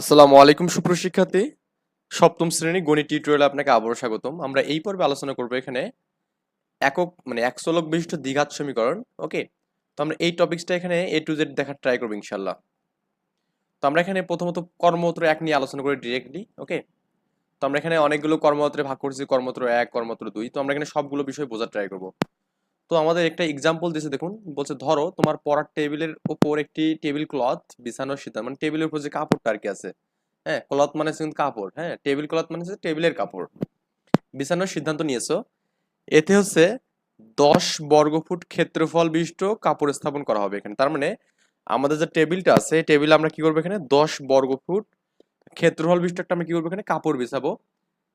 আসসালামু আলাইকুম সুপ্রশিক্ষার্থী সপ্তম শ্রেণি গণিত টিউটোরিয়ালে আপনাকে আবারও স্বাগতম। আমরা এই পর্বে আলোচনা করব এখানে একক মানে একশোলক বিশিষ্ট দ্বিঘাত সমীকরণ, ওকে? তো আমরা এই টপিক্সটা এখানে এ টু জেড দেখার ট্রাই করব ইনশাল্লাহ তো আমরা এখানে প্রথমত কর্মত্র এক নিয়ে আলোচনা করি ডিরেক্টলি ওকে? তো আমরা এখানে অনেকগুলো কর্মত্রে ভাগ করছি কর্মত্র এক কর্মত্র দুই। তো আমরা এখানে সবগুলো বিষয় বোঝার ট্রাই করব। তো আমাদের একটা এক্সাম্পল দিয়েছে দেখুন। বলছে, ধরো, তোমার পড়ার টেবিলের উপর একটি টেবিল ক্লথ বিছানোর সিদ্ধান্ত মানে টেবিলের উপর যে কাপড়টা আর কি আছে। হ্যাঁ ক্লথ মানে কিন্তু কাপড়। হ্যাঁ টেবিল ক্লথ মানে হচ্ছে টেবিলের কাপড়। বিছানোর সিদ্ধান্ত নিয়েছো। এতে হচ্ছে দশ বর্গফুট ক্ষেত্রফল বিশিষ্ট কাপড় স্থাপন করা হবে এখানে। তার মানে আমাদের যে টেবিলটা আছে টেবিলে আমরা কি করব এখানে? দশ বর্গফুট ক্ষেত্রফল বিশিষ্ট একটা আমরা কি করব এখানে? কাপড় বিছাবো।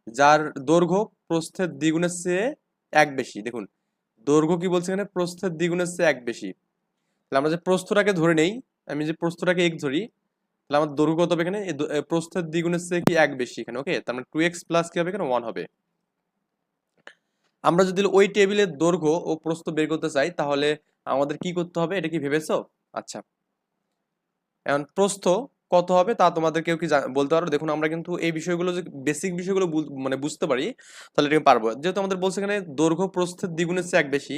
যার দৈর্ঘ্য প্রস্থের দ্বিগুণের চেয়ে এক বেশি। দেখুন দৈর্ঘ্য কি বলছে এখানে? প্রস্থের দ্বিগুণের চেয়ে এক বেশি। তাহলে আমরা যে প্রস্থটাকে ধরে নেই, আমি যে প্রস্থটাকে এক ধরি, তাহলে আমার দৈর্ঘ্য কত হবে এখানে? প্রস্থের দ্বিগুণের চেয়ে কি এক বেশি এখানে? ওকে তার মানে টু এক্স প্লাস কি হবে এখানে? ওয়ান হবে। আমরা যদি ওই টেবিলের দৈর্ঘ্য ও প্রস্থ বের করতে চাই, তাহলে আমাদের কি করতে হবে? এটা কি ভেবেছো? আচ্ছা। এখন প্রস্থ কত হবে তা তোমাদের কেউ কি বলতে পারো? দেখুন, আমরা কিন্তু এই বিষয়গুলো যে বেসিক বিষয়গুলো মানে বুঝতে পারি, তাহলে এটাকে পারব। যেহেতু আমাদের বলছে এখানে দৈর্ঘ্য প্রস্থের দ্বিগুণের চেয়ে এক বেশি,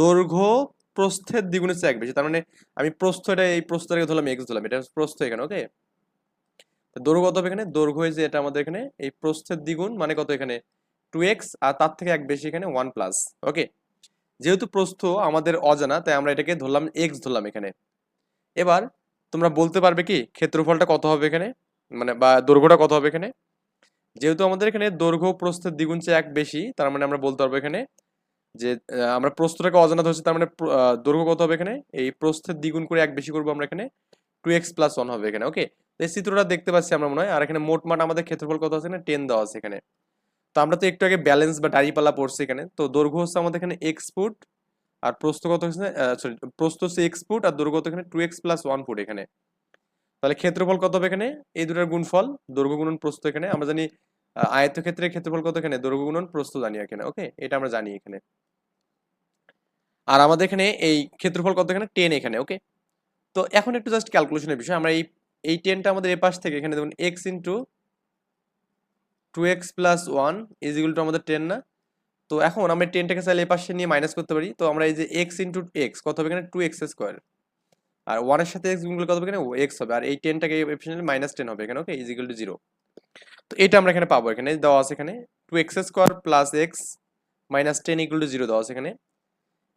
দৈর্ঘ্য প্রস্থের দ্বিগুণের চেয়ে এক বেশি, তার মানে আমি প্রস্থ এটা, এই প্রস্থটাকে ধরলাম এক্স ধরলাম, এটা প্রস্থ এখানে ওকে দৈর্ঘ্য কত হবে এখানে? দৈর্ঘ্য হয়েছে এটা আমাদের এখানে, এই প্রস্থের দ্বিগুণ মানে কত এখানে? টু এক্স আর তার থেকে এক বেশি এখানে ওয়ান প্লাস ওকে যেহেতু প্রস্থ আমাদের অজানা, তাই আমরা এটাকে ধরলাম এক্স ধরলাম এখানে। এবার তোমরা বলতে পারবে কি, ক্ষেত্রফলটা কত হবে এখানে? মানে বা দৈর্ঘ্যটা কত হবে এখানে? যেহেতু আমাদের এখানে দৈর্ঘ্য প্রস্থের দ্বিগুণ চেয়ে এক বেশি, তার মানে আমরা বলতে পারব এখানে যে আমরা প্রস্থটাকে অজানা ধরছি, তার মানে দৈর্ঘ্য কত হবে এখানে? এই প্রস্থের দ্বিগুণ করে এক বেশি করব আমরা এখানে। টু এক্স প্লাস ওয়ান হবে এখানে, ওকে? এই চিত্রটা দেখতে পাচ্ছি আমরা মনে হয়। আর এখানে মোট মাঠ আমাদের ক্ষেত্রফল কত আছে এখানে? টেন দেওয়া আছে এখানে। তো আমরা তো একটু আগে ব্যালেন্স বা দাঁড়িপাল্লা পড়ছি এখানে। তো দৈর্ঘ্য হচ্ছে আমাদের এখানে এক্স ফুট আর প্রস্থ কত হচ্ছে? সরি প্রস্থ হচ্ছে এক্স ফুট আর দৈর্ঘ্য কত এখানে? Two x plus one foot এখানে। তাহলে ক্ষেত্রফল কত হবে এখানে? এই দুটার গুণফল, দৈর্ঘ্য গুণন প্রস্থ এখানে। আমরা জানি আয়তক্ষেত্রের ক্ষেত্রফল কত এখানে? দৈর্ঘ্য গুণন প্রস্থ জানি এখানে ওকে এটা আমরা জানি এখানে। আর আমাদের এখানে এই ক্ষেত্রফল কত এখানে? টেন এখানে ওকে তো এখন একটু জাস্ট ক্যালকুলেশনের বিষয়। আমরা এই এই টেনটা আমাদের এ পাশ থেকে এখানে দেখুন x into two x plus one is equal to আমাদের টেন না? তো এখন আমরা টেনটাকে চাইলে এ পাশে নিয়ে মাইনাস করতে পারি। তো আমরা এই যে এক্স ইন্টু এক্স কত হবে এখানে? টু এক্স স্কোয়ার আর ওয়ানের সাথে এক্স গুণ করলে কত হবে এখানে? এক্স হবে। আর এই টেনটাকে মাইনাস টেন হবে এখানে okay is equal to zero তো এটা আমরা এখানে পাবো। এখানে দেওয়া আছে এখানে two x square plus x minus ten equal to zero দেওয়া আছে এখানে।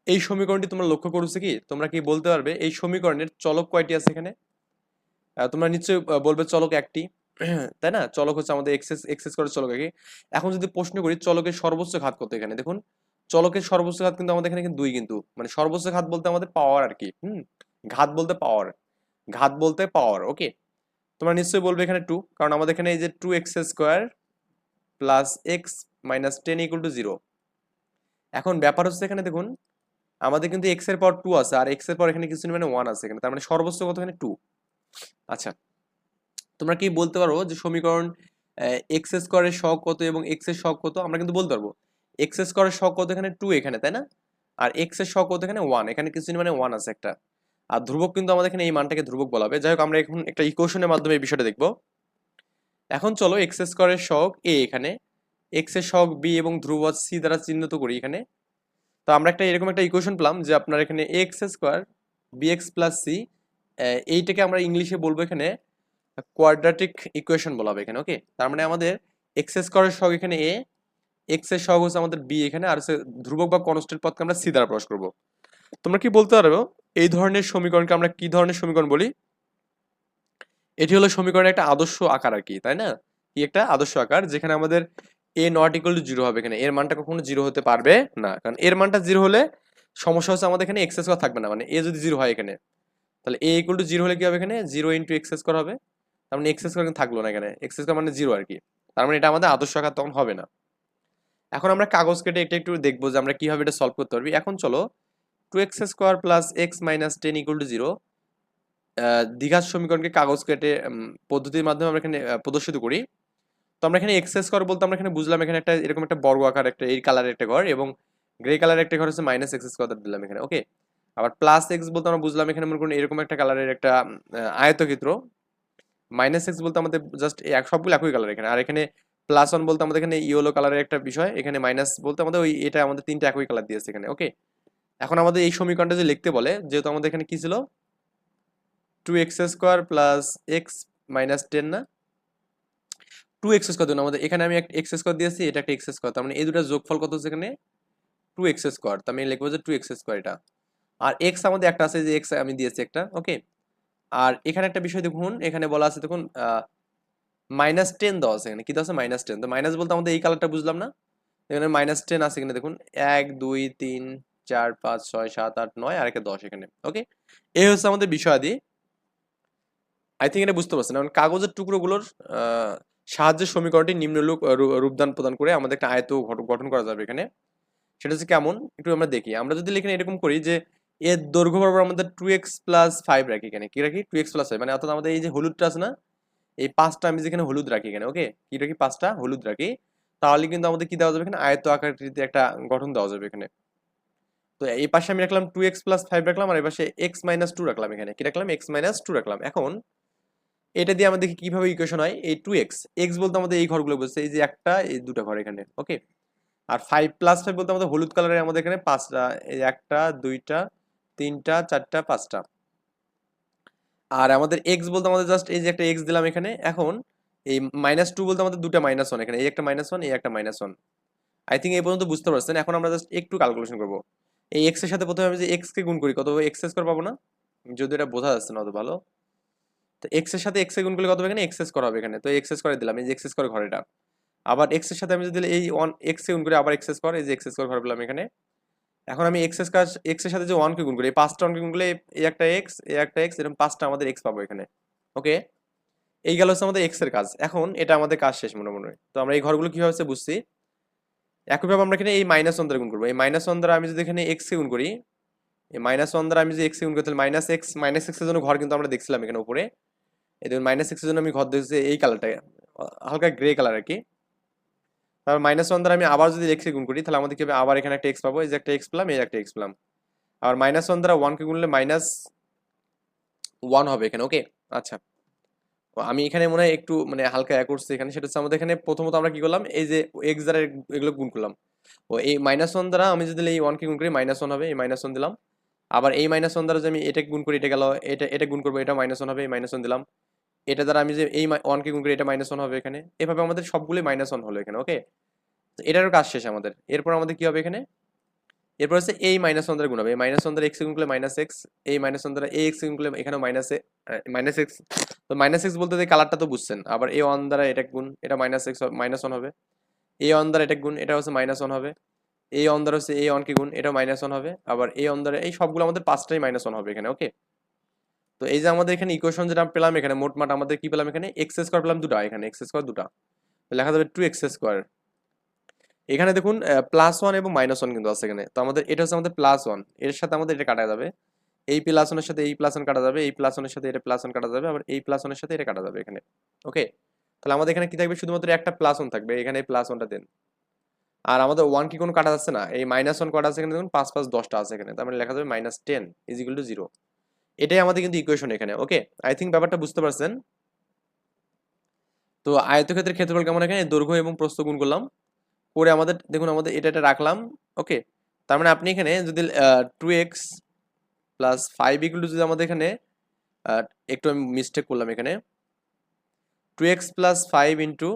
এই সমীকরণটি তোমরা লক্ষ্য করছ কি? তোমরা কি বলতে পারবে? এই সমীকরণের চলক কয়টি আছে এখানে? তোমরা নিশ্চয়ই বলবে চলক একটি। তাই না? চলক হচ্ছে আমাদের এক্সেস এক্সেস করে চলক একই। এখন যদি প্রশ্ন করি, চলকের সর্বোচ্চ ঘাত কত এখানে? দেখুন, চলকের সর্বোচ্চ ঘাত কিন্তু আমাদের এখানে কিন্তু দুই কিন্তু। মানে সর্বোচ্চ ঘাত বলতে আমাদের পাওয়ার আর কি। হুম? ঘাত বলতে পাওয়ার ঘাত বলতে পাওয়ার ওকে তোমরা নিশ্চয়ই বলবে এখানে টু কারণ আমাদের এখানে এই যে two x square plus x minus ten equal to zero এখন ব্যাপার হচ্ছে এখানে দেখুন, আমাদের কিন্তু এক্সের পর টু আছে, আর এক্সের পর এখানে কিছু মানে ওয়ান আছে এখানে। তার মানে সর্বোচ্চ কত এখানে? টু আচ্ছা তোমরা কি বলতে পারো যে সমীকরণ এক্স স্কোয়ারের শখ কত এবং এক্সের শখ কত? আমরা কিন্তু বলতে পারব। এক্স স্কোয়ারের শখ কত এখানে টু এখানে, তাই না? আর এক্সের শখ কত এখানে ওয়ান এখানে কিছু মানে ওয়ান আছে একটা। আর ধ্রুবক কিন্তু আমাদের এখানে এই মানটাকে ধ্রুবক বলা হবে। যাই হোক আমরা এখন একটা ইকুয়েশনের মাধ্যমে এই বিষয়টা দেখব। এখন চলো এক্স স্কোয়ারের শখ এ এখানে। এক্সের শখ বি এবং ধ্রুব সি দ্বারা চিহ্নিত করি এখানে। তো আমরা একটা এরকম একটা ইকুয়েশন পেলাম যে আপনার এখানে x square b x plus c এইটাকে আমরা ইংলিশে বলব এখানে কোয়াড্রাটিক ইকুয়েশন বলা হবে এখানে ওকে তার মানে আমাদের এক্স স্কোয়ারের সহগ এখানে এ এক্সের সহগ হচ্ছে আমাদের বি এখানে, আর হচ্ছে ধ্রুবক বা কনস্ট্যান্ট পদকে আমরা সি দ্বারা প্রকাশ করব। তোমরা কি বলতে পারবে এই ধরনের সমীকরণকে আমরা কি ধরনের সমীকরণ বলি? এটি হলো সমীকরণের একটা আদর্শ আকার আর কি, তাই না? কি একটা আদর্শ আকার, যেখানে আমাদের a not equal to zero হবে এখানে। এর মানটা কখনো জিরো হতে পারবে না, কারণ এর মানটা জিরো হলে সমস্যা হচ্ছে আমাদের এখানে এক্স স্কোয়ার থাকবে না মানে এ যদি জিরো হয় এখানে, তাহলে এ ইকুয়াল টু জিরো হলে কি হবে এখানে? জিরো ইন্টু এক্স স্কোয়ার হবে। তার মানে এক্স স্কোয়ার কিন্তু থাকল না এখানে। এক্স স্কোয়ার মানে জিরো আর কি তার মানে এটা আমাদের আদর্শ আকার তখন হবে না। এখন আমরা কাগজ কেটে একটু একটু দেখব যে আমরা কীভাবে এটা সলভ করতে পারবি। এখন চলো two x square plus x minus ten equal to zero দ্বিঘাত সমীকরণকে কাগজ কেটে পদ্ধতির মাধ্যমে আমরা এখানে প্রদর্শিত করি। তো আমরা এখানে এক্স স্কোয়ার বলতে আমরা এখানে বুঝলাম এখানে একটা এরকম একটা বর্গ আকার, একটা এই কালারের একটা ঘর এবং গ্রে কালারের একটা ঘর হচ্ছে মাইনাস এক্স স্কোয়ার দিলাম এখানে ওকে আবার প্লাস এক্স বলতে আমরা বুঝলাম এখানে মনে করুন এরকম একটা কালারের একটা আয়তক্ষেত্র। মাইনাস এক্স বলতে আমাদের জাস্ট এক, সবগুলো একই কালার এখানে। আর এখানে প্লাস ওয়ান বলতে আমাদের এখানে ইয়েলো কালারের একটা বিষয়। এখানে মাইনাস বলতে আমাদের ওই, এটা আমাদের তিনটা একই কালার দিয়েছে এখানে ওকে এখন আমাদের এই সমীকরণটা যে লিখতে বলে, যেহেতু আমাদের এখানে কি ছিল? Two x square plus x minus ten না? টু এক্স স্কোয়ার দিন আমাদের এখানে আমি একটা এক্স স্কোয়ার দিয়েছি, এটা একটা এক্স স্কোয়ার তার মানে এই দুটো যোগফল কত হচ্ছে এখানে? টু এক্স স্কোয়ার তার আমি লিখব যে টু এক্স স্কোয়ার এটা। আর এক্স আমাদের একটা আছে, যে এক্স আমি দিয়েছি একটা ওকে আর এখানে একটা বিষয় দেখুন, এখানে বলা আছে দেখুন মাইনাস টেন দেওয়া আছে এখানে। কি দেওয়া আছে? মাইনাস টেন তো মাইনাস বলতে আমাদের এই কালারটা বুঝলাম না? এখানে মাইনাস টেন আছে এখানে দেখুন, এক, দুই, তিন, চার, পাঁচ, ছয়, সাত, আট, নয়, আর একটা দশ এখানে ওকে এই হচ্ছে আমাদের বিষয়াদি। আই থিঙ্ক এটা বুঝতে পারছেন। কারণ কাগজের টুকরোগুলোর সাহায্যে সমীকরণটি নিম্নরূপ রূপদান প্রদান করে আমাদের একটা আয়ত গঠন করা যাবে এখানে। সেটা হচ্ছে কেমন? একটু আমরা দেখি। আমরা যদি এখানে এরকম করি যে এর দৈর্ঘ্য বরাবর আমাদের টু এক্স প্লাস ফাইভ রাখি এখানে। কি রাখি? টু এক্স প্লাস ফাইভ মানে অর্থাৎ আমাদের এই যে হলুদটা আছে না, এই পাঁচটা আমি যেখানে হলুদ রাখি এখানে ওকে কি রাখি? পাঁচটা হলুদ রাখি। তাহলে কিন্তু আমাদের কি দেওয়া যাবে এখানে? আয়ত্ত আকৃতিতে একটা গঠন দেওয়া যাবে এখানে। তো এই পাশে আমি রাখলাম টু এক্স প্লাস ফাইভ রাখলাম, আর এই পাশে এক্স মাইনাস টু রাখলাম এখানে। কি রাখলাম? এক্স মাইনাস টু রাখলাম। এখন এটা দিয়ে আমাদের কীভাবে ইকুয়েশন হয়? এই টু এক্স এক্স বলতে আমাদের এই ঘরগুলো বলছে এই যে একটা, এই দুটো ঘর এখানে ওকে আর ফাইভ প্লাস ফাইভ বলতে আমাদের হলুদ কালারের আমাদের এখানে পাঁচটা, এই একটা, দুইটা তিনটা, চারটা, পাঁচটা। আর আমাদের এক্স বলতে আমাদের জাস্ট এই যে একটা এক্স দিলাম এখানে, এখন এই মাইনাস টু বলতে আমাদের দুটো মাইনাস ওয়ান এখানে, এই একটা মাইনাস ওয়ান এই একটা মাইনাস ওয়ান আই থিঙ্ক এই পর্যন্ত বুঝতে পারছেন, এখন আমরা জাস্ট একটু ক্যালকুলেশন করব। এই এক্সের সাথে প্রথমে আমি যে এক্স কে গুণ করি, কত এক্স স্কোয়ার পাবো না? যদি এটা বোঝা যাচ্ছে না, অত ভালো। তো এক্সের সাথে এক্স এ গুণ করলে কত এখানে? এক্স করা হবে এখানে। তো এক্স করে দিলাম, এই যে এক্স করে ঘর এটা আবার এক্সের সাথে আমি যদি এই ওয়ান এক্স এ গুণ করি, আবার এক্স স্কোয়ার এই যে এক্স স্কোয়ার ঘর পেলাম এখানে। এখন আমি এক্সের কাজ এক্সের সাথে যে ওয়ানকে গুণ করি, এই পাঁচটা ওয়ানকে গুণ করলে এই একটা এক্স এই একটা এক্স এরকম পাঁচটা আমাদের এক্স পাবো এখানে ওকে এই গেল হচ্ছে আমাদের এক্সের কাজ। এখন এটা আমাদের কাজ শেষ মনে মনে। তো আমরা এই ঘরগুলো কীভাবে হচ্ছে বুঝছি? একইভাবে আমরা এখানে এই মাইনাস ওয়ান দ্বারা গুণ করব। এই মাইনাস ওয়ান দ্বারা আমি যদি এখানে এক্স গুণ করি, এই মাইনাস ওয়ান দ্বারা আমি যদি এক্স গুণ করি, তাহলে মাইনাস এক্স মাইনাস এক্সের জন্য ঘর কিন্তু আমরা দেখছিলাম এখানে উপরে। এই দেখুন মাইনাস এক্সের জন্য আমি ঘর দেখছি এই কালারটা হালকা গ্রে কালার আর কি। তারপর মাইনাস ওয়ান দ্বারা আমি আবার যদি এক্স গুণ করি, তাহলে আমাদের কি হবে? আবার এখানে একটা এক্স পাবো। এই যে একটা এক্স পেলাম, এই একটা এক্স পেলাম। আবার মাইনাস ওয়ান দ্বারা ওয়ানকে গুনলে মাইনাস ওয়ান হবে এখানে ওকে আচ্ছা। আমি এখানে মনে হয় একটু মানে হালকা এক করছি এখানে। সেটা হচ্ছে আমাদের এখানে প্রথমত আমরা কি করলাম? এই যে এক্স দ্বারা এগুলো গুণ করলাম। ও এই মাইনাস ওয়ান দ্বারা আমি যদি এই ওয়ানকে গুণ করি মাইনাস ওয়ান হবে, এই মাইনাস ওয়ান দিলাম। আবার এই মাইনাস ওয়ান দ্বারা যে আমি এটা গুণ করি, এটা গেল, এটা এটা গুণ করব, এটা মাইনাস ওয়ান হবে, এই মাইনাস ওয়ান দিলাম। এটা দ্বারা আমি যে এই ওয়ানকে গুণ করি, এটা মাইনাস ওয়ান হবে এখানে। এভাবে আমাদের সবগুলোই মাইনাস ওয়ান হলো এখানে ওকে এটারও কাজ শেষ আমাদের। এরপর আমাদের কি হবে এখানে? এরপর হচ্ছে এই মাইনাস ওয়ান দ্বারা গুণ হবে। এই মাইনাস ওয়ান দ্বারা এক্স গুণ করলে মাইনাস এক্স এই মাইনাস ওয়ান দ্বারা এ এক্স গুণ করলে এখানে মাইনাস মাইনাস এক্স তো মাইনাস এক্স বলতে যে কালারটা তো বুঝছেন, আবার এ ওয়ান দ্বারা এটা গুণ, এটা মাইনাস এক্স মাইনাস ওয়ান হবে। এ ওয়ান দ্বারা এটা গুণ এটা হচ্ছে মাইনাস ওয়ান হবে। এই দ্বারা হচ্ছে এই ওয়ানকে গুণ এটা মাইনাস ওয়ান হবে। আবার এই দ্বারা এই সবগুলো আমাদের পাঁচটাই মাইনাস ওয়ান হবে এখানে ওকে তো এই যে আমাদের এখানে ইকুয়েশন যেটা পেলাম এখানে মোটমাট আমাদের কি পেলাম এখানে? এক্স স্কোয়ার পেলাম দুটা, এখানে এক্স স্কোয়ার দুটা। লেখা যাবে টু এক্স স্কোয়ার এখানে দেখুন প্লাস ওয়ান এবং মাইনাস ওয়ান কিন্তু আছে এখানে। তো আমাদের, এটা হচ্ছে আমাদের প্লাস ওয়ানের সাথে আমাদের এটা কাটা যাবে। এই প্লাস ওয়ানের সাথে এই প্লাস ওয়ান কাটা যাবে, এই প্লাস ওয়ানের সাথে এটা প্লাস ওয়ান কাটা যাবে, আবার এই প্লাস ওয়ানের সাথে এটা কাটা যাবে এখানে। ওকে তাহলে আমাদের এখানে কি থাকবে? শুধুমাত্র একটা প্লাস ওয়ান থাকবে, এখানে প্লাস ওয়ানটা দেন। আর আমাদের ওয়ান কি কোনো কাটা যাচ্ছে না? এই মাইনাস ওয়ান কাটা আছে এখানে দেখুন, পাঁচ পাঁচ দশটা আছে এখানে। তার মানে লেখা যাবে minus ten is equal to zero এটাই আমাদের কিন্তু ইকুয়েশন এখানে ওকে আই থিঙ্ক ব্যাপারটা বুঝতে পারছেন? তো আয়তক্ষেত্রের ক্ষেত্রফল কেমন এখানে? দৈর্ঘ্য এবং প্রস্থ গুণ করলাম। করে আমাদের, দেখুন আমাদের এটা এটা রাখলাম ওকে তার মানে আপনি এখানে যদি two x plus five equal যদি আমাদের এখানে একটু আমি মিস্টেক করলাম এখানে। Two x plus five into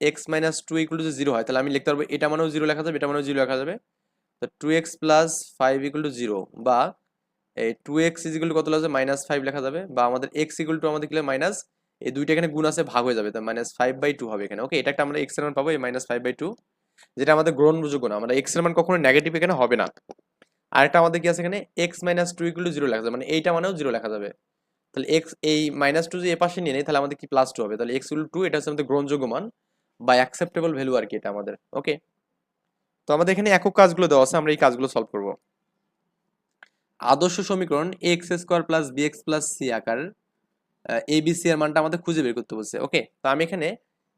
x minus two equal to zero হয়, তাহলে আমি লিখতে পারব এটা মানেও জিরো লেখা যাবে, এটা মানেও জিরো লেখা যাবে। তো two x plus five equal to zero বা এই two x is equal to কত লাগবে মাইনাস ফাইভ লেখা যাবে। বা আমাদের এক্স ইকুয়াল টু আমাদের কি মাইনাস এই দুইটা এখানে গুণ আছে, ভাগ হয়ে যাবে। তো মাইনাস ফাইভ বাই টু হবে এখানে। ওকে এটা একটা আমরা এক্সের মান পাবো, এই মাইনাস ফাইভ বাই টু যেটা আমাদের গ্রহণযোগ্য না। আমরা এক্সের মান কখনো নেগেটিভ এখানে হবে না। আরেকটা আমাদের কি আছে এখানে? X minus two equal to zero লেখা যাবে। মানে এইটা মানেও জিরো লেখা যাবে। তাহলে এক্স এই মাইনাস টু যে এ পাশে নিয়ে নেই, তাহলে আমাদের কি প্লাস টু হবে? তাহলে এক্স ইকুয়াল টু এটা হচ্ছে আমাদের গ্রহণযোগ্য মান। বা অ্যাকসেপ্টেবল ভ্যালু আর কি এটা আমাদের। ওকে তো আমাদের এখানে একক কাজগুলো দেওয়া আছে, আমরা এই কাজগুলো সলভ করব। আদর্শ সমীকরণ x square plus b x plus c আকার এ বি সি এর মানটা আমাদের খুঁজে বের করতে বলছে। ওকে তো আমি এখানে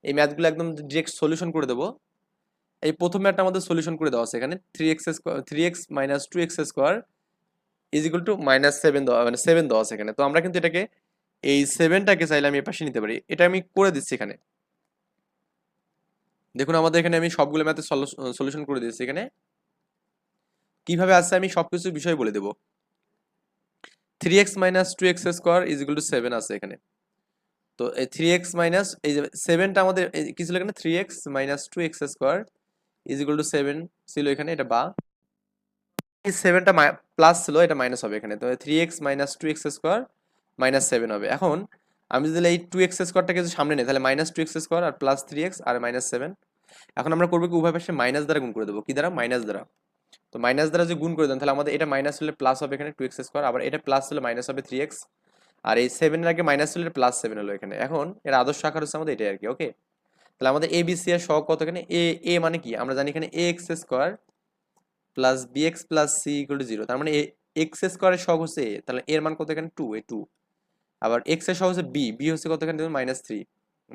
এই ম্যাথগুলো একদম ডিরেক্ট সলিউশন করে দেবো। এই প্রথম ম্যাথটা আমাদের সলিউশন করে দেওয়া আছে এখানে। Three x square three x minus two x square is equal to minus seven দেওয়া মানে সেভেন দেওয়া আছে এখানে। তো আমরা কিন্তু এটাকে এই সেভেনটাকে চাইলে আমি পাশে নিতে পারি। এটা আমি করে দিচ্ছি এখানে। দেখুন, আমাদের এখানে আমি সবগুলো ম্যাথে সলিউশন করে দিচ্ছি এখানে। কীভাবে আসছে আমি সবকিছু বিষয় বলে দেবো। Three x minus two x square is equal to seven আছে এখানে। তো এই থ্রি এক্স মাইনাস এই যে সেভেনটা আমাদের কি ছিল এখানে? Three x minus two x square is equal to seven ছিল এখানে, এটা বা। এই সেভেনটা প্লাস ছিল, এটা মাইনাস হবে এখানে। তো three x minus two x square minus seven হবে। এখন, আমি যদি এই টু এক্স স্কোয়ারটাকে যদি সামনে নিই, তাহলে মাইনাস টু এক্স স্কোয়ার আর প্লাস থ্রি এক্স আর মাইনাস সেভেন এখন আমরা করব কি, উভয় পাশে মাইনাস দ্বারা গুণ করে দেবো। কি দ্বারা? মাইনাস দ্বারা। তো মাইনাস দ্বারা যদি গুণ করে দেন, তাহলে আমাদের এটা মাইনাস হলে প্লাস হবে এখানে টু এক্স স্কোয়ার আবার এটা প্লাস হলে মাইনাস হবে থ্রি এক্স আর এই সেভেনের আগে মাইনাস হলে প্লাস সেভেন হলো এখানে। এখন এর আদর্শ আকার হচ্ছে আমাদের এটাই আর কি ওকে তাহলে আমাদের এ বি সি এর সহগ কত এখানে? এ এ মানে কি? আমরা জানি এখানে a x square plus b x plus c equal to zero তার মানে এক্স স্কোয়ারের সহগ হচ্ছে এ তাহলে এর মান কত এখানে? টু এ টু আবার এক্সের সহগ হচ্ছে বি বি হচ্ছে কত এখানে? মাইনাস থ্রি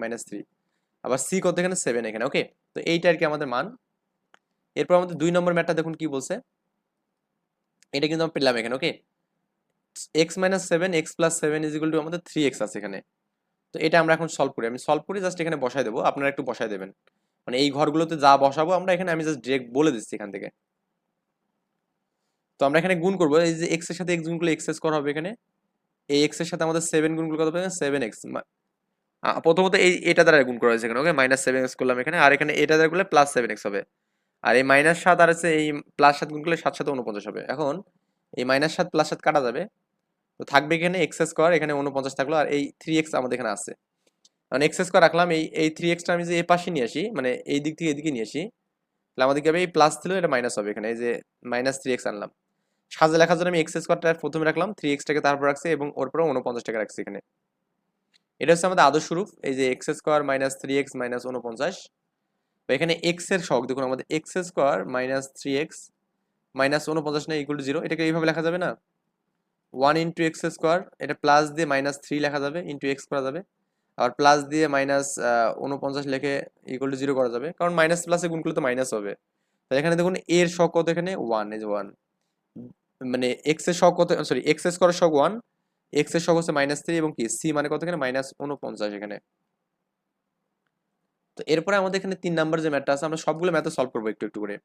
মাইনাস থ্রি আবার সি কত এখানে? সেভেন এখানে ওকে তো এইটা আর কি আমাদের মান। এরপর আমাদের দুই নম্বর ম্যাটটা দেখুন কি বলছে। এটা কিন্তু আমরা পেলাম এখানে, okay? X minus seven x plus seven is to আমাদের থ্রি এক্স আছে এখানে। তো এটা আমরা এখন সলভ করি। আমি সলভ করি জাস্ট এখানে বসাই দেবো। আপনারা একটু বসাই দেবেন। মানে এই ঘরগুলোতে যা বসাবো, আমরা এখানে, আমি জাস্ট ডিরেক্ট বলে দিচ্ছি এখান থেকে। তো আমরা এখানে গুণ করব। এই যে এক্সের সাথে এক্স গুণগুলো এক্স করা হবে এখানে। এই এক্সের সাথে আমাদের সেভেন গুণগুলো কত হবে সেভেন এক্স প্রথমত এই, এটা দ্বারা গুণ করা হয়েছে এখানে, ওকে? মাইনাস সেভেন এক্স করলাম এখানে। আর এখানে এটা দ্বারা করলে প্লাস সেভেন এক্স হবে। আর এই মাইনাস সাত আর আছে এই প্লাস সাত গুণ করলে সাত সাথে উনপঞ্চাশ হবে। এখন এই মাইনাস সাত প্লাস সাত কাটা যাবে। তো থাকবে এখানে এক্স স্কোয়ার এখানে উনপঞ্চাশ থাকল আর এই থ্রি এক্স আমাদের এখানে আছে। কারণ এক্স স্কোয়ার রাখলাম, এই এই থ্রি এক্সটা আমি যে এই পাশে নিয়ে আসি মানে এই দিক থেকে এদিকে নিয়ে আসি, তাহলে আমাদের কি হবে এই প্লাস ছিল এটা মাইনাস হবে এখানে, এই যে মাইনাস থ্রি এক্স আনলাম। সাজে লেখার জন্য আমি এক্স স্কোয়ারটা প্রথমে রাখলাম থ্রি এক্সটাকে তারপর রাখছি এবং ওর পরে উনপঞ্চাশ টাকা রাখছি এখানে। এটা হচ্ছে আমাদের আদর্শ রূপ, এই যে x square minus three x minus উনপঞ্চাশ এখানে এক্সের শখ দেখুন, আমাদের x square minus three x minus উনপঞ্চাশ না ইকুয়াল জিরো এটাকে এইভাবে লেখা যাবে না? ওয়ান ইন্টু এক্স স্কোয়ার এটা প্লাস দিয়ে মাইনাস থ্রি লেখা যাবে ইন্টু এক্স করা যাবে আবার প্লাস দিয়ে মাইনাস উনপঞ্চাশ লেখে ইকুয়াল টু জিরো করা যাবে, কারণ মাইনাস প্লাসে গুণ করলে তো মাইনাস হবে। তাহলে এখানে দেখুন, এর শখ কত এখানে? ওয়ান যে ওয়ান মানে এক্সের শখ কত সরি এক্স স্কোয়ারের শখ ওয়ান এক্সের শখ হচ্ছে মাইনাস থ্রি এবং কি? সি মানে কত এখানে? মাইনাস উনপঞ্চাশ এখানে। তো এরপরে আমাদের এখানে তিন নাম্বার যে ম্যাথটা আছে, আমরা সবগুলো ম্যাথে সলভ করব একটু একটু করে।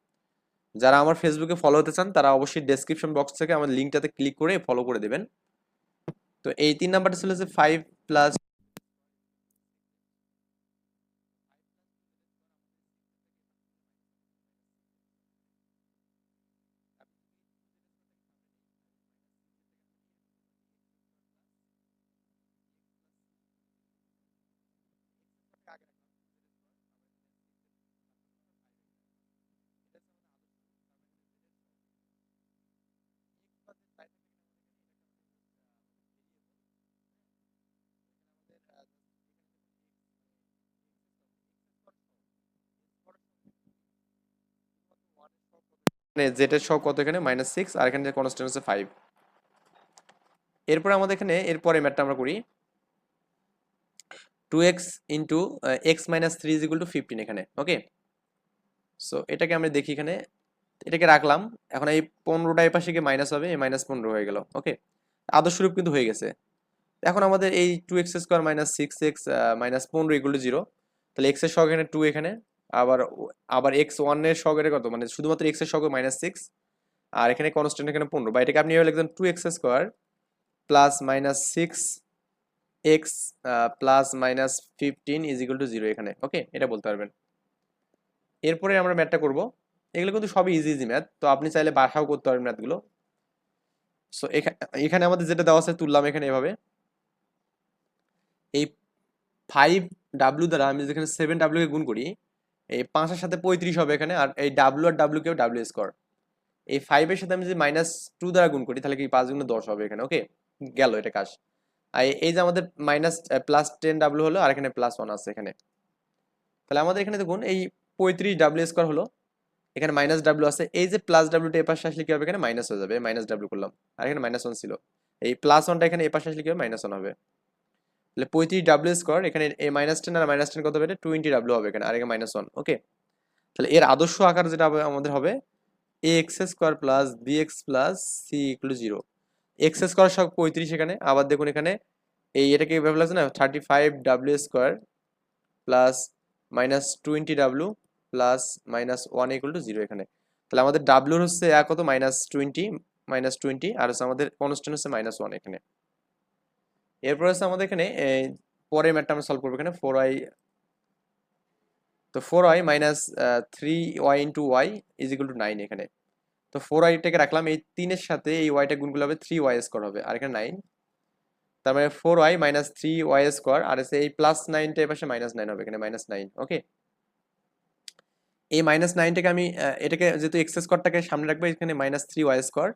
যারা আমার ফেসবুকে ফলো হতে চান, তারা অবশ্যই ডেসক্রিপশন বক্স থেকে আমার লিঙ্কটাতে ক্লিক করে ফলো করে দেবেন। তো এই তিন নাম্বারটা ছিল যে ফাইভ প্লাস জেটের শখ কত এখানে? মাইনাস সিক্স আর এখানে কনস্ট্যান্ট হচ্ছে ফাইভ এরপরে আমাদের এখানে এরপরে ম্যাথটা আমরা করি। Two x into x minus three is equal to fifteen এখানে ওকে সো এটাকে আমরা দেখি এখানে। এটাকে রাখলাম। এখন এই পনেরোটা এই পাশে গিয়ে মাইনাস হবে, এই মাইনাস পনেরো হয়ে গেল ওকে আদর্শ রূপ কিন্তু হয়ে গেছে। এখন আমাদের এই two x square minus six x minus পনেরো ইকুয়াল টু জিরো তাহলে এক্সের শখ এখানে টু এখানে আবার আবার এক্স ওয়ানের শখের কত? মানে শুধুমাত্র এক্সের শখে মাইনাস সিক্স আর এখানে কনস্ট্যান্ট এখানে পনেরো। বা এটাকে আপনি এভাবে লিখবেন two x square plus minus six x plus minus fifteen is equal to zero এখানে। ওকে এটা বলতে পারবেন। এরপরে আমরা ম্যাথটা করব। এগুলো কিন্তু সবই ইজি ইজি ম্যাথ তো আপনি চাইলে বাসাও করতে পারবেন ম্যাথগুলো সো এখানে এখানে আমাদের যেটা দেওয়া আছে তুললাম এখানে এভাবে। এই ফাইভ ডাব্লু দ্বারা আমি যেখানে সেভেন ডাব্লুকে গুণ করি এই পাঁচের সাথে পঁয়ত্রিশ হবে এখানে, আর এই ডাব্লু আর ডাব্লু কেও ডাব্লু স্কোয়ার এই ফাইভের সাথে আমি যদি মাইনাস টু দ্বারা গুণ করি, তাহলে কি পাঁচ গুণে দশ হবে এখানে ওকে গেল এটা কাজ। আর এই যে আমাদের মাইনাস প্লাস টেন ডাব্লু হলো, আর এখানে প্লাস ওয়ান আছে এখানে। তাহলে আমাদের এখানে দেখুন, এই পঁয়ত্রিশ ডাব্লু স্কোয়ার হলো, এখানে মাইনাস ডাব্লু আছে, এই যে প্লাস ডাব্লুটা এপাশে আসলে কি হবে এখানে? মাইনাস হয়ে যাবে মাইনাস ডাব্লু করলাম, আর এখানে মাইনাস ওয়ান ছিল। এই প্লাস ওয়ানটা এখানে এপাশে আসলে কি হবে? মাইনাস ওয়ান হবে। তাহলে পঁয়ত্রিশ ডাব্লু স্কোয়ার এখানে এ মাইনাস টেন আর মাইনাস টেন কত হবে? টোয়েন্টি ডাব্লু হবে এখানে, আর এখানে মাইনাস ওয়ান ওকে তাহলে এর আদর্শ আকার যেটা আমাদের হবে a x square plus b x plus c equal zero x square সব পঁয়ত্রিশ এখানে, আবার দেখুন এখানে এই এটাকে এভাবে লাগছে না thirty five W square plus minus twenty W plus minus one equal to zero এখানে। তাহলে আমাদের ডাব্লুর হচ্ছে এক কত? মাইনাস টোয়েন্টি মাইনাস টোয়েন্টি আর হচ্ছে আমাদের কনস্ট্যান্ট হচ্ছে মাইনাস ওয়ান এখানে। এরপর হচ্ছে আমাদের এখানে পরের ম্যাটটা আমরা সলভ করব এখানে ফোর ওয়াই তো four y minus three y into y is equal to nine এখানে। তো ফোর ওয়াইটাকে রাখলাম, এই তিনের সাথে এই ওয়াইটা গুণ করলে হবে থ্রি ওয়াই স্কোয়ার হবে, আর এখানে নাইন তার মানে four y minus three y square আর এসে এই প্লাস নাইনটা এপাশে মাইনাস নাইন হবে, এখানে মাইনাস নাইন ওকে এই মাইনাস নাইনটাকে আমি এটাকে যেহেতু এক্স স্কোয়ারটাকে সামনে রাখব, এখানে মাইনাস থ্রি ওয়াই স্কোয়ার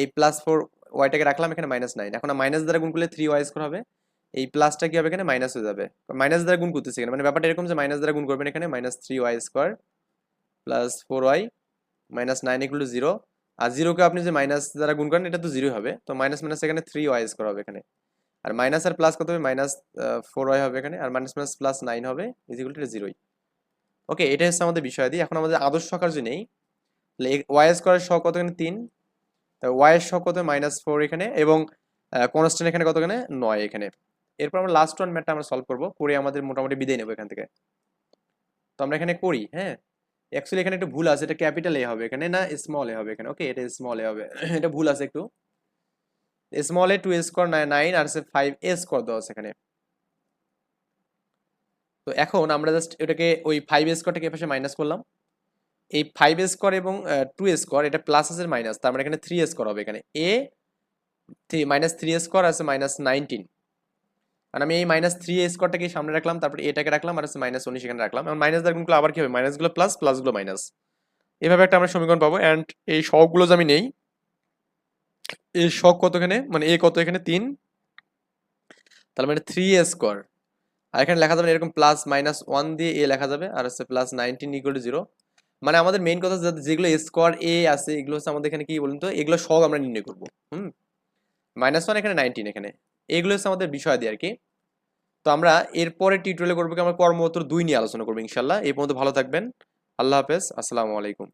এই প্লাস ফোর ওয়াইটাকে রাখলাম, এখানে মাইনাস নাইন এখন মাইনাস দ্বারা গুণ করলে থ্রি ওয়াই স্কোয়ার হবে। এই প্লাসটা কি হবে? এখানে মাইনাস হয়ে যাবে। মাইনাস দ্বারা গুণ করতেছি এখানে। মানে ব্যাপারটা এরকম যে মাইনাস দ্বারা গুণ করবেন এখানে minus three y square plus four y minus nine equal to zero আর জিরোকে আপনি যে মাইনাস দ্বারা গুণ করেন, এটা তো জিরো হবে। তো মাইনাস মাইনাস এখানে থ্রি ওয়াই স্কোয়ার হবে এখানে। আর মাইনাস আর প্লাস কত হবে? মাইনাস ফোর ওয়াই হবে এখানে। আর মাইনাস মাইনাস প্লাস নাইন হবে ইজ ইকুয়াল টু জিরোই ওকে এটা হচ্ছে আমাদের বিষয়। দিয়ে এখন আমাদের আদর্শ কার্য নেই, তাহলে ওয়াই স্কোয়ারের সহ কত এখানে? তিন। ওয়াই এর সহ কত? মাইনাস ফোর এখানে এবং কনস্ট্যান্ট এখানে কত এখানে? নয় এখানে। এরপর আমরা লাস্ট ওয়ান ম্যাটটা আমরা সলভ করব, করে আমাদের মোটামুটি বিদায় নেব এখান থেকে। তো আমরা এখানে করি হ্যাঁ? অ্যাকচুয়ালি এখানে একটু ভুল আছে, এটা ক্যাপিটাল এ হবে এখানে না স্মল এ হবে এখানে? ওকে এটা স্মল এ হবে। এটা ভুল আছে একটু। Small a two square nine আর সে ফাইভ এ স্কোয়ার দেওয়া আছে এখানে। তো এখন আমরা জাস্ট এটাকে ওই ফাইভ স্কোয়ারটাকে পাশে মাইনাস করলাম। এই ফাইভ স্কোয়ার এবং টু স্কোয়ার এটা প্লাস আছে মাইনাস তার মানে এখানে থ্রি স্কোয়ার হবে এখানে। A three minus three square আছে মাইনাস নাইনটিন আর আমি এই মাইনাস থ্রি স্কোয়ারটাকে সামনে রাখলাম, তারপরে এটাকে রাখলাম, আর মাইনাস উনিশ এখানে রাখলাম। এবং মাইনাস গুণগুলো আবার কি হবে? মাইনাসগুলো প্লাস প্লাসগুলো মাইনাস এভাবে একটা আমরা সমীকরণ পাবো অ্যান্ড এই শখগুলো যে আমি নেই এই শখ কত এখানে? মানে এ কত এখানে? তিন। তাহলে মানে থ্রি স্কোয়ার আর এখানে লেখা যাবে এরকম প্লাস মাইনাস ওয়ান দিয়ে এ লেখা যাবে, আর হচ্ছে plus nineteen equal to zero মানে আমাদের মেইন কথা যেগুলো স্কোয়ার এ আছে, এগুলো হচ্ছে আমাদের এখানে কি বলুন তো, এগুলো সব আমরা নির্ণয় করব, হুম? মাইনাস ওয়ান এখানে নাইনটিন এখানে। এগুলো হচ্ছে আমাদের বিষয় দিয়ে আর কি। তো আমরা এরপরে টিউটোরিয়ালে করব কি? আমরা কর্মত্র দুই নিয়ে আলোচনা করব ইনশাল্লাহ এই পর্যন্ত ভালো থাকবেন। আল্লাহ হাফেজ। আসসালামু আলাইকুম।